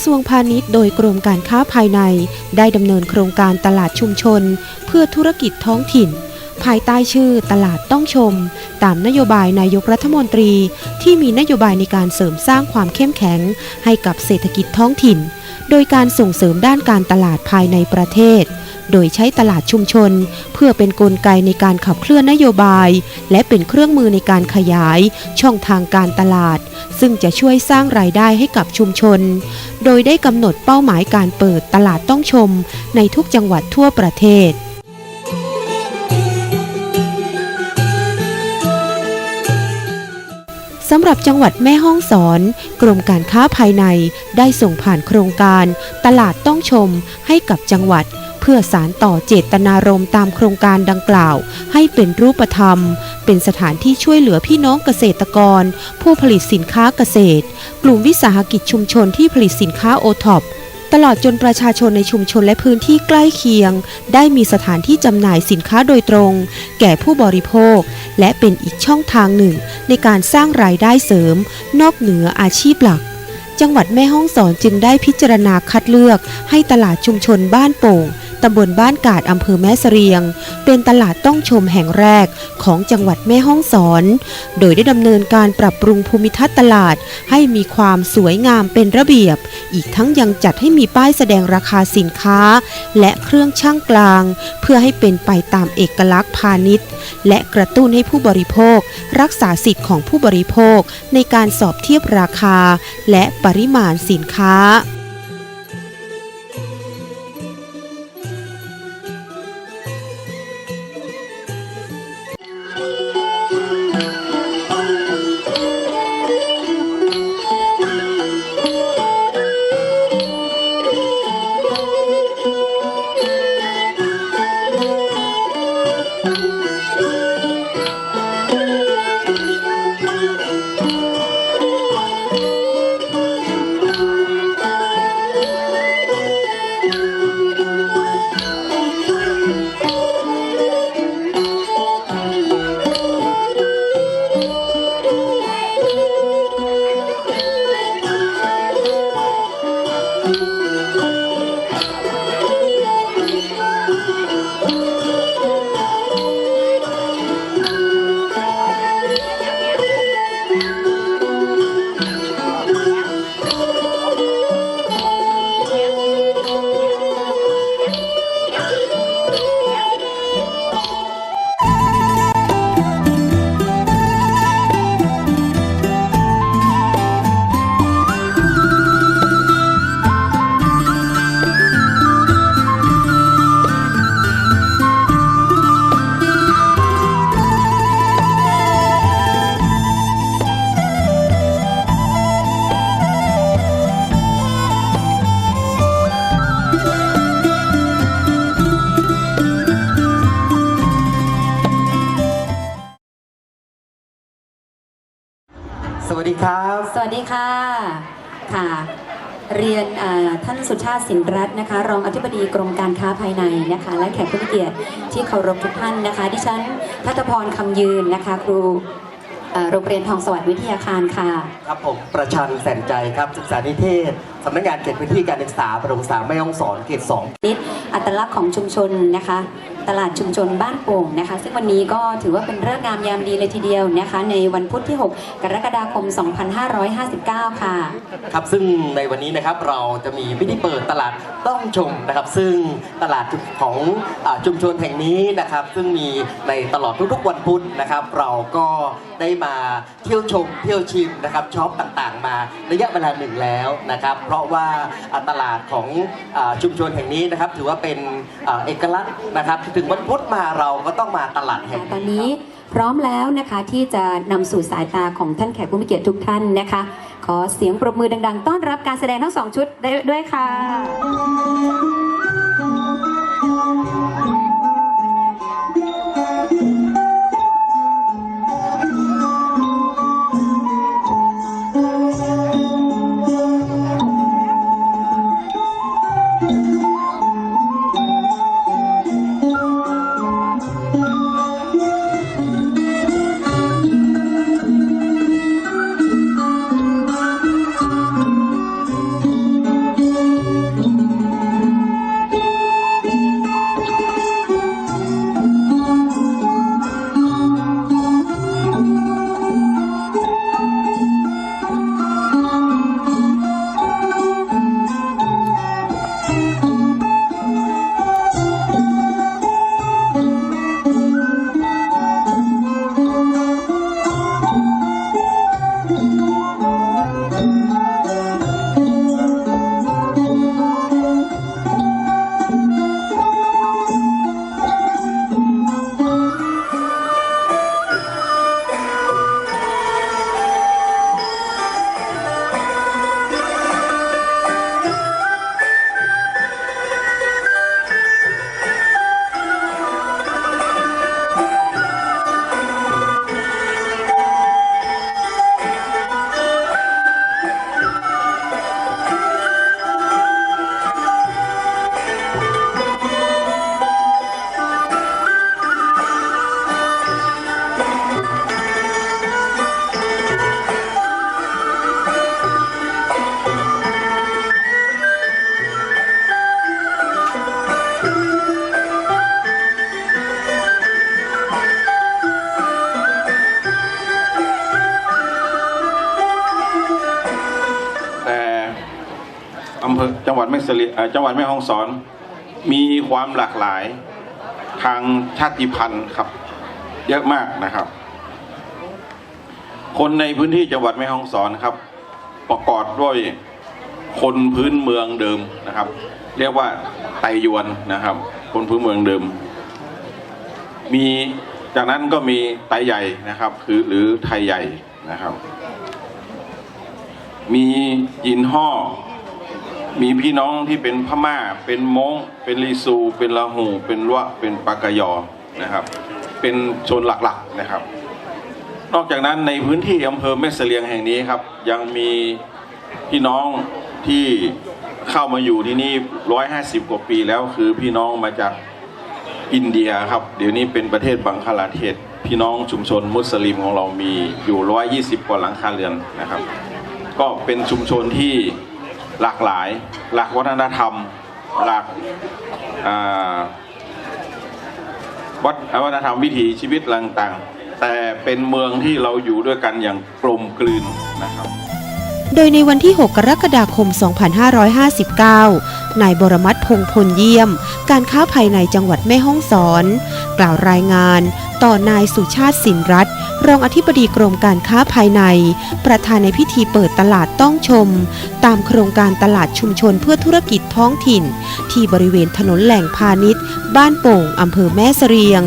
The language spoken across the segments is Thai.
ระทรวงพาณิชย์โดยกรมการค้าภายใน ได้ดำเนินโครงการตลาดชุมชน เพื่อธุรกิจท้องถิ่น ภายใต้ชื่อตลาดต้องชม ตามนโยบายนายกรัฐมนตรี ที่มีนโยบายในการเสริมสร้างความเข้มแข็ง ให้กับเศรษฐกิจท้องถิ่น โดยการส่งเสริมด้านการตลาดภายในประเทศ โดยใช้ตลาดชุมชน เพื่อเป็นนกลไกในการขับเคลื่อนนโยบาย และเป็นเครื่องมือในการขยาย ช่องทางการตลาด ซึ่งจะช่วยสร้างรายได้ให้กับชุมชน โดยได้กำหนดเป้าหมายการเปิดตลาดต้องชม ในทุกจังหวัดทั่วประเทศ สำหรับจังหวัดแม่ฮ่องสอน กรมการค้าภายในได้ส่งผ่านโครงการ ตลาดต้องชมให้กับจังหวัด เพื่อสารต่อเจตนารมณ์ตามโครงการดังกล่าว ให้เป็นรูปธรรม เป็นสถานที่ช่วยเหลือพี่น้องเกษตรกร ผู้ผลิตสินค้าเกษตร กลุ่มวิสาหกิจชุมชนที่ผลิตสินค้าโอท็อป ตลอดจนประชาชนในชุมชนและพื้นที่ใกล้เคียง ได้มีสถานที่จำหน่ายสินค้าโดยตรง แก่ผู้บริโภค และเป็นอีกช่องทางหนึ่ง ในการสร้างรายได้เสริม นอกเหนืออาชีพหลัก จังหวัดแม่ฮ่องสอนจึงได้พิจารณาคัดเลือก ให้ตลาดชุมชนบ้านโป่ง ตำบลบ้านกาดอำเภอแม่เสรียง เป็นตลาดต้องชมแห่งแรกของจังหวัดแม่ฮ่องสอน โดยได้ดำเนินการปรับปรุงภูมิทัศน์ตลาด ให้มีความสวยงามเป็นระเบียบ อีกทั้งยังจัดให้มีป้ายแสดงราคาสินค้า และเครื่องช่างกลาง เพื่อให้เป็นไปตามเอกลักษณ์พาณิชย์ และกระตุ้นให้ผู้บริโภค รักษาสิทธิ์ของผู้บริโภคในการสอบเทียบราคา และปริมาณสินค้า ครับ สวัสดีค่ะ ค่ะ เรียนเอ่อท่านสุชาติสินรัตน์นะคะ รองอธิบดีกรมการค้าภายในนะคะ และแขกผู้มีเกียรติที่เคารพทุกท่านนะคะ ดิฉันทัตพรคำยืนนะคะ ครูเอ่อโรงเรียนทองสวัสดิ์วิทยาคารค่ะ ครับผมประชันแสนใจครับศึกษานิเทศสำนักงานเขตพื้นที่การศึกษาประถมศึกษาแม่ฮ่องสอนเขตสองนิดอัตลักษณ์ของชุมชนนะคะ ตลาดชุมชนบ้านโป่งนะคะ ซึ่งวันนี้ก็ถือว่าเป็นเรื่องงามยามดีเลยทีเดียวนะคะ ในวันพุธที่ 6 กรกฎาคม 2559 ค่ะ ครับซึ่งในวันนี้นะครับเราจะมีพิธีเปิดตลาดต้องชมนะครับ ซึ่งตลาดของอาชุมชนแห่งนี้นะครับ ซึ่งมีในตลอดทุกๆวันพุธนะครับ เราก็ได้มาเที่ยวชมเที่ยวชิมนะครับช็อปต่างๆ มาระยะเวลาหนึ่งแล้วนะครับ เพราะว่าอ่าตลาดของอาชุมชนแห่งนี้นะครับ ถือว่าเป็นอาเอกลักษณ์นะครับถึงวันพุธมาเราก็ต้องมาตลาดแห่งตอนนี้พร้อมแล้วนะคะที่จะนำสู่สายตาของท่านแขกผู้มีเกียรติทุกท่านนะคะ ขอเสียงปรบมือดัง ๆ ต้อนรับการแสดงทั้งสองชุดได้ด้วยค่ะำเภอจังหวัดแม่สลีจังหวัดแม่ฮ่องสอน มีความหลากหลายทางชาติพันธุ์ครับ เยอะมากนะครับ คนในพื้นที่จังหวัดแม่ฮ่องสอนครับ ประกอบด้วยคนพื้นเมืองเดิมนะครับ เรียกว่าไตยวนนะครับ คนพื้นเมืองเดิม มีจากนั้นก็มีไตใหญ่นะครับคือหรือไทยใหญ่นะครับ มียินห่อ มีพี่น้องที่เป็นพม่า เป็นมงเป็นลีซู เป็นลาหู เป็นลวะเป็นปากยอนะครับ เป็นชนหลักๆนะครับ นอกจากนั้นในพื้นที่อำเภอแม่เสลียงแห่งนี้ครับ ยังมีพี่น้องที่เข้ามาอยู่ที่นี่150กว่าปีแล้วคือพี่น้องมาจากอินเดียครับ เดี๋ยวนี้เป็นประเทศบังคลาเทศ พี่น้องชุมชนมุสลิมของเรามีอยู่120กว่าหลังคาเรือนนะครับ ก็เป็นชุมชนที่ หลากหลาย หลากวัฒนธรรม หลากอ่าวัฒวัฒนธรรมวิถีชีวิตต่างๆ แต่เป็นเมืองที่เราอยู่ด้วยกันอย่างกลมกลืนนะครับ โดยในวันที่ 6 กรกฎาคม 2559 นายบรมัตพงพลเยี่ยม การค้าภายในจังหวัดแม่ฮ่องสอน กล่าวรายงานต่อนายสุชาติสินรัตน์ รองอธิบดีกรมการค้าภายใน ประธานในพิธีเปิดตลาดต้องชม ตามโครงการตลาดชุมชนเพื่อธุรกิจท้องถิ่น ที่บริเวณถนนแหล่งพาณิชย์ บ้านโป่งอำเภอแม่เสรียง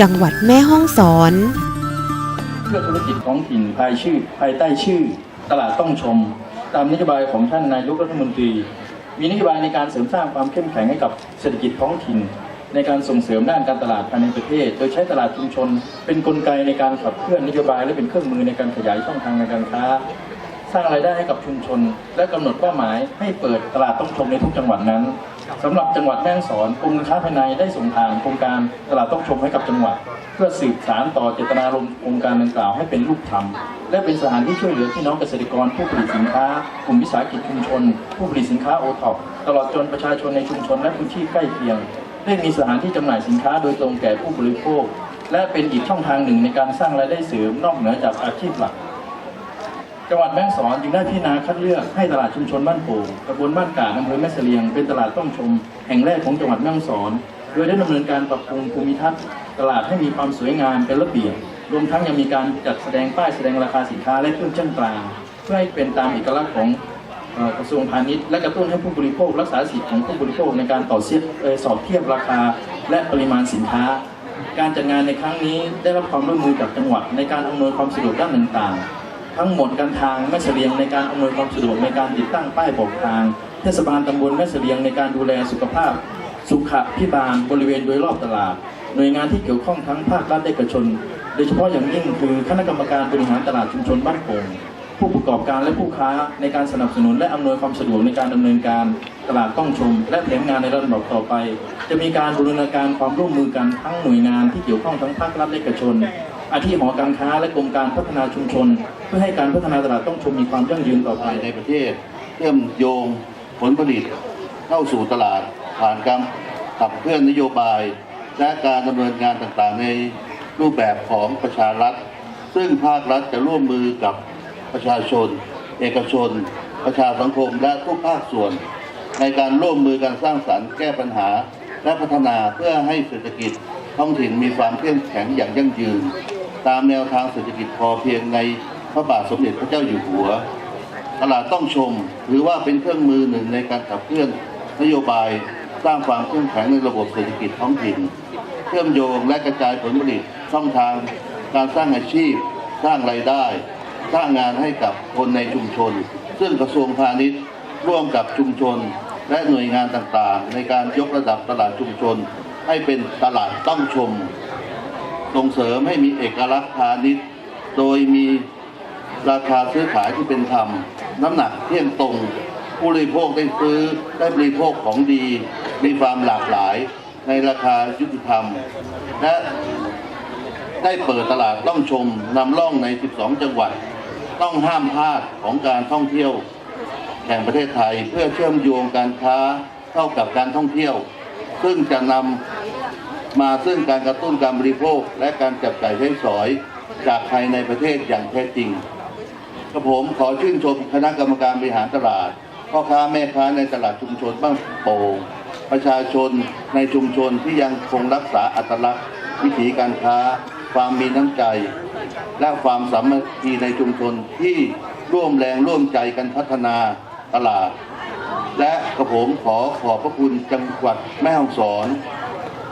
จังหวัดแม่ฮ่องสอน เพื่อธุรกิจท้องถิ่นภายชื่อ ภายใต้ชื่อ ตลาดต้องชม ตามนโยบายของท่านนายกรัฐมนตรี มีนโยบายในการเสริมสร้างความเข้มแข็งให้กับเศรษฐกิจท้องถิ่น ในการส่งเสริมด้านการตลาดภายในประเทศ โดยใช้ตลาดชุมชน เป็นกลไกในการขับเคลื่อนนโยบาย และเป็นเครื่องมือในการขยายช่องทางในการค้า สร้างรายได้ให้กับชุมชน และกำหนดเป้าหมายให้เปิดตลาดต้องชมในทุกจังหวัดนั้นสำหรับจังหวัดแม่ฮ่องสอนกรมการค้าภายในได้ส่งผ่านโครงการตลาดต้องชมให้กับจังหวัด เพื่อสืบสารต่อเจตนารมณ์โครงการดังกล่าวให้เป็นรูปธรรมและเป็นสถานที่ช่วยเหลือพี่น้องเกษตรกรผู้ผลิตสินค้ากลุ่มวิสาหกิจชุมชน ผู้ผลิตสินค้าโอท็อปตลอดจนประชาชนในชุมชนและพื้นที่ใกล้เคียง ได้มีสถานที่จำหน่ายสินค้าโดยตรงแก่ผู้บริโภค และเป็นอีกช่องทางหนึ่งในการสร้างรายได้เสริมนอกเหนือจากอาชีพหลัก จังหวัดแม่ฮ่องสอนจึงได้พิจารณาคัดเลือกให้ตลาดชุมชนบ้านโป่งตำบลบ้านกาดอำเภอแม่เสลียง เป็นตลาดต้องชม แห่งแรกของจังหวัดแม่ฮ่องสอน โดยได้ดำเนินการปรับปรุงภูมิทัศน์ตลาดให้มีความสวยงามเป็นระเบียบรวมทั้งยังมีการจัดแสดงป้ายแสดงราคาสินค้าและเครื่องชั่งกลางเพื่อให้เป็นตามเอกลักษณ์ของ กระทรวงพาณิชย์และกระตุ้นให้ผู้บริโภค รักษาสิทธิของผู้บริโภคในการต่อเสียบสอบเทียบราคา และปริมาณสินค้า การจัดงานในครั้งนี้ได้รับความร่วมมือจากจังหวัดในการอำนวยความสะดวกด้านต่างๆ ทั้งหมดการทางแม่เสลียงในการอำนวยความสะดวกในการติดตั้งป้ายบอกทางเทศบาลตำบลแม่เสลียงในการดูแลสุขภาพ สุขพิบาลบริเวณโดยรอบตลาด หน่วยงานที่เกี่ยวข้องทั้งภาครัฐและเอกชน โดยเฉพาะอย่างยิ่งคือคณะกรรมการบริหารตลาดชุมชนบ้านโป่ง ผู้ประกอบการและผู้ค้าในการสนับสนุนและอำนวยความสะดวกในการดำเนินการตลาดต้องชม และแผนงานในระดับต่อไป จะมีการบูรณาการความร่วมมือกันทั้งหน่วยงานที่เกี่ยวข้องทั้งภาครัฐและเอกชนอาทิหอการค้าและกรมการพัฒนาชุมชน เพื่อให้การพัฒนาตลาดต้องชมมีความยั่งยืนต่อไปในประเทศเชื่อมโยงผลผลิตเข้าสู่ตลาดผ่านการขับเคลื่อนนโยบาย และการดำเนินงานต่างๆ ในรูปแบบของประชารัฐ ซึ่งภาครัฐจะร่วมมือกับ ประชาชน เอกชน ประชาสังคมและทุกภาคส่วน ในการร่วมมือกันสร้างสรรค์แก้ปัญหา และพัฒนาเพื่อให้เศรษฐกิจท้องถิ่นมีความเข้มแข็งอย่างยั่งยืน ตามแนวทางเศรษฐกิจพอเพียงในพระบาทสมเด็จพระเจ้าอยู่หัว ตลาดต้องชมถือว่าเป็นเครื่องมือหนึ่งในการขับเคลื่อนนโยบายสร้างความเข้มแข็งในระบบเศรษฐกิจท้องถิ่น เชื่อมโยงและกระจายผลผลิตช่องทาง การสร้างอาชีพ สร้างรายได้ สร้างงานให้กับคนในชุมชน ซึ่งกระทรวงพาณิชย์ร่วมกับชุมชน และหน่วยงานต่างๆ ในการยกระดับตลาดชุมชน ให้เป็นตลาดต้องชม ส่งเสริมให้มีเอกลักษณ์พาณิชย์ โดยมีราคาซื้อขายที่เป็นธรรม น้ำหนักเที่ยงตรง ผู้บริโภคได้ซื้อได้บริโภคของดี มีความหลากหลายในราคายุติธรรม และ ได้เปิดตลาดต้องชมนำร่องใน 12 จังหวัด ต้องห้ามพลาดของการท่องเที่ยวแห่งประเทศไทยเพื่อเชื่อมโยงการค้าเข้ากับการท่องเที่ยว ซึ่งจะนำมาซึ่งการกระตุ้นการบริโภค และการจับจ่ายใช้สอยจากภายในประเทศอย่างแท้จริงกระผมขอชื่นชมคณะกรรมการบริหารตลาดพ่อค้าแม่ค้าในตลาดชุมชนบ้านโป่งประชาชนในชุมชนที่ยังคงรักษาอัตลักษณ์วิถีการค้า ความมีน้ำใจ และความสามัคคีในชุมชนที่ร่วมแรงร่วมใจกันพัฒนาตลาด และกระผมขอขอบพระคุณจังหวัดแม่ฮ่องสอน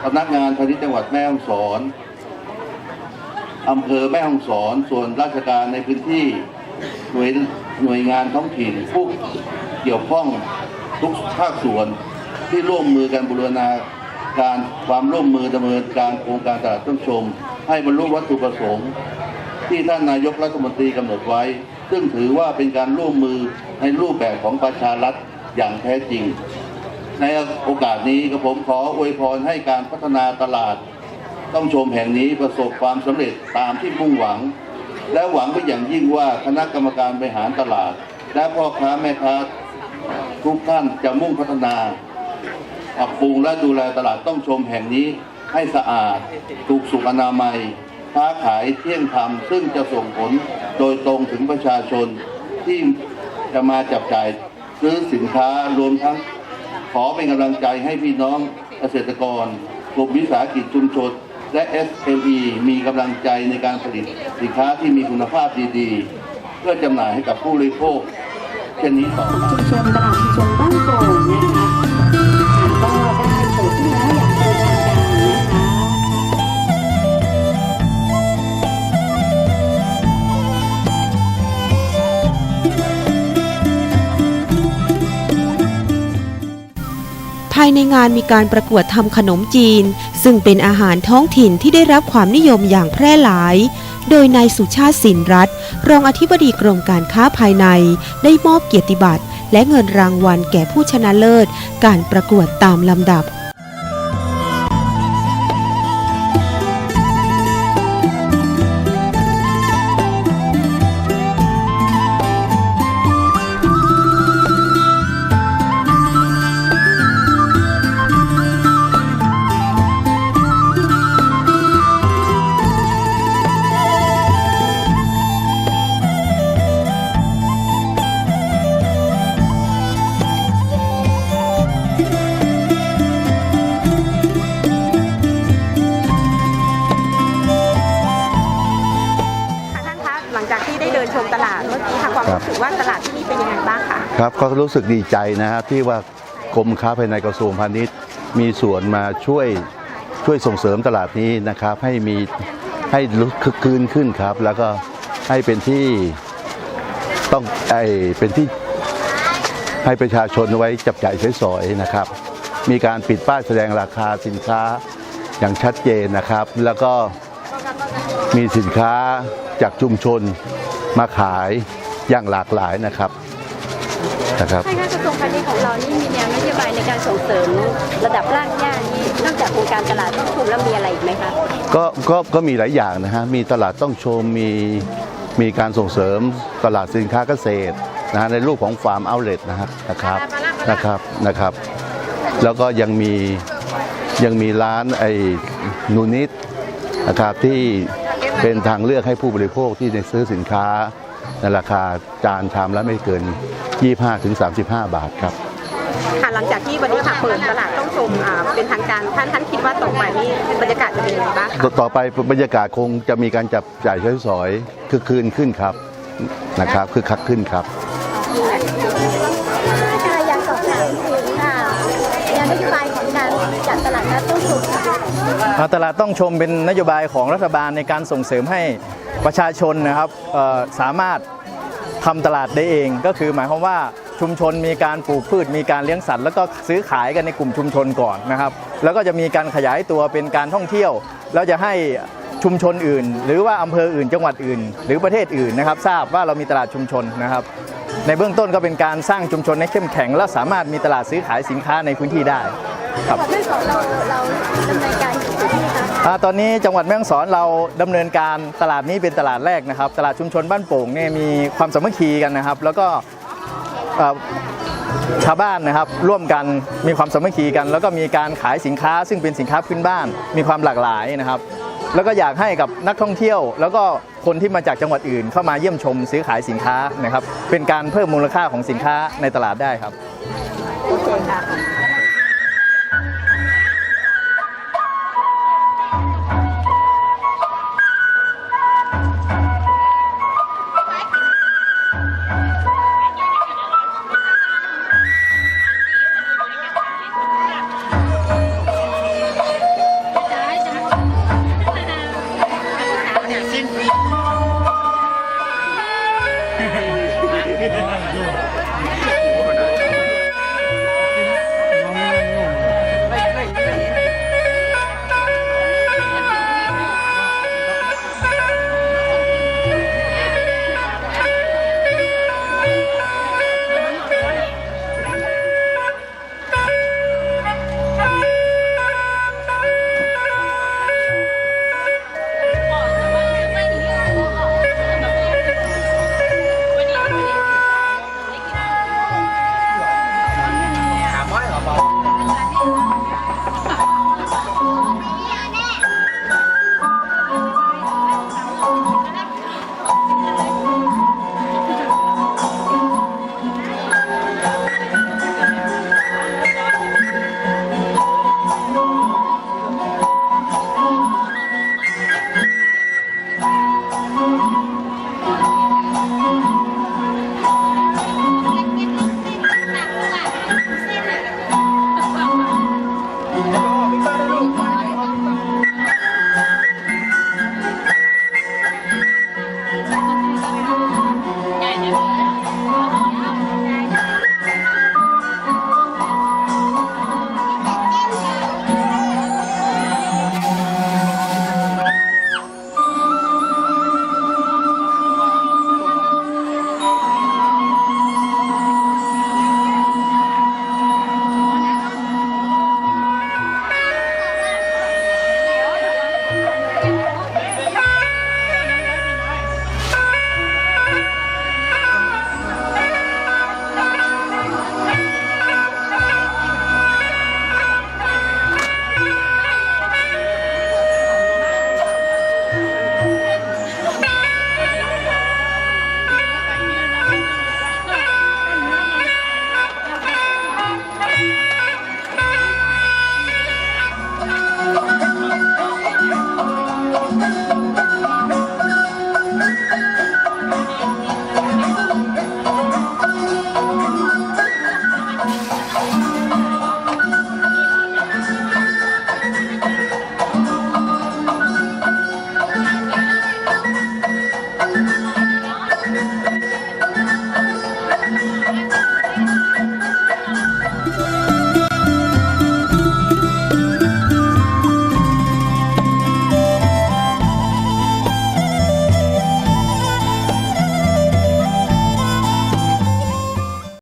สำนักงานพาณิชย์จังหวัดแม่ฮ่องสอนอำเภอแม่ฮ่องสอนส่วนราชการในพื้นที่หน่วยหน่วยงานท้องถิ่นผู้เกี่ยวข้องทุกภาคส่วนที่ร่วมมือกันบูรณา การความร่วมมือดำเนินการโครงการตลาดต้นชม ให้บรรลุวัตถุประสงค์ ที่ท่านนายกรัฐมนตรีกำหนดไว้ ซึ่งถือว่าเป็นการร่วมมือในรูปแบบของประชารัฐอย่างแท้จริง ในโอกาสนี้กับผมขออวยพรให้การพัฒนาตลาด ต้องชมแห่งนี้ประสบความสำเร็จตามที่มุ่งหวัง และหวังไปอย่างยิ่งว่าคณะกรรมการบริหารตลาด และพ่อค้าแม่ค้าทุกท่านจะมุ่งพัฒนา ปรับปรุงและดูแลตลาดต้องชมแห่งนี้ให้สะอาดถูกสุขอนามัย ค้าขายเที่ยงธรรม ซึ่งจะส่งผลโดยตรงถึงประชาชนที่จะมาจับจ่ายซื้อสินค้ารวมทั้งขอเป็นกำลังใจให้พี่น้องเกษตรกรกลุ่มวิสาหกิจชุมชนและ SME มีกำลังใจในการผลิตสินค้าที่มีคุณภาพดีๆ เพื่อจำหน่ายให้กับผู้บริโภคเช่นนี้ต่อไปชุมชนตลาดชุมชนบ้านโป่ง ภายในงานมีการประกวดทำขนมจีน ซึ่งเป็นอาหารท้องถิ่นที่ได้รับความนิยมอย่างแพร่หลาย โดยนายสุชาติสินรัตน์รองอธิบดีกรมการค้าภายใน ได้มอบเกียรติบัตรและเงินรางวัลแก่ผู้ชนะเลิศ การประกวดตามลำดับ รับรู้สึกว่าตลาดที่นี่เป็นยังไงบ้างคะครับก็รู้สึกดีใจนะฮะที่ว่ากรมค้าภายในกระทรวงพาณิชย์ มีส่วนมาช่วยช่วยส่งเสริมตลาดนี้นะครับ ให้มีให้รู้คึกคืนขึ้นครับ แล้วก็ให้เป็นที่ต้องไอเป็นที่ให้ประชาชนไว้จับจ่ายใช้สอยนะครับ มีการปิดป้ายแสดงราคาสินค้าอย่างชัดเจนนะครับ แล้วก็มีสินค้าจากชุมชนมาขาย อย่างหลากหลายนะครับนะครับท่านคะกระทรวงพาณิชย์ของเรานี่มีแนวนโยบายในการส่งเสริมระดับรากหญ้านี้นอกจากโครงการตลาดต้องคุมแล้วมีอะไรอีกไหมคะก็ก็ก็มีหลายอย่างนะฮะมีตลาดต้องชมมีมีการส่งเสริมตลาดสินค้าเกษตรนะฮะในรูปของฟาร์มเอาเล t นะฮะนะครับนะครับนะครับ แล้วก็ยังมียังมีร้านไอ้นูนิดนะครับที่เป็นทางเลือกให้ผู้บริโภคที่จะซื้อสินค้า ในราคาจานชามละไม่เกิน 25-35 บาทครับ ค่ะหลังจากที่วันนี้ค่ะเปิดตลาดต้องชมอ่าเป็นทางการท่านท่านคิดว่าต่อไปนี่บรรยากาศจะเป็นยังไงบ้างคะต่อต่อไปบรรยากาศคงจะมีการจับจ่ายใช้สอยคือคืนขึ้นครับนะครับคือคักขึ้นครับ ค่ะ ตลาดต้องชมเป็นนโยบายของรัฐบาลในการส่งเสริมให้ประชาชนนะครับสามารถทำตลาดได้เอง ก็คือหมายความว่าชุมชนมีการปลูกพืชมีการเลี้ยงสัตว์ แล้วก็ซื้อขายกันในกลุ่มชุมชนก่อนนะครับ แล้วก็จะมีการขยายตัวเป็นการท่องเที่ยว แล้วจะให้ชุมชนอื่น หรือว่าอำเภออื่นจังหวัดอื่น หรือประเทศอื่นนะครับทราบว่าเรามีตลาดชุมชนนะครับ ในเบื้องต้นก็เป็นการสร้างชุมชนให้เข้มแข็ง และสามารถมีตลาดซื้อขายสินค้าในพื้นที่ได้ครับเรื่อเราเราดำเนินการ ตอนนี้จังหวัดแม่ฮ่องสอนเราดำเนินการตลาดนี้เป็นตลาดแรกนะครับ ตลาดชุมชนบ้านโป่งเนี่ยมีความสามัคคีกันนะครับ แล้วก็ชาวบ้านนะครับร่วมกันมีความสามัคคีกัน แล้วก็มีการขายสินค้า ซึ่งเป็นสินค้าพื้นบ้าน มีความหลากหลายนะครับ แล้วก็อยากให้กับนักท่องเที่ยว แล้วก็คนที่มาจากจังหวัดอื่น เข้ามาเยี่ยมชมซื้อขายสินค้านะครับเป็นการเพิ่มมูลค่าของสินค้าในตลาดได้ครับ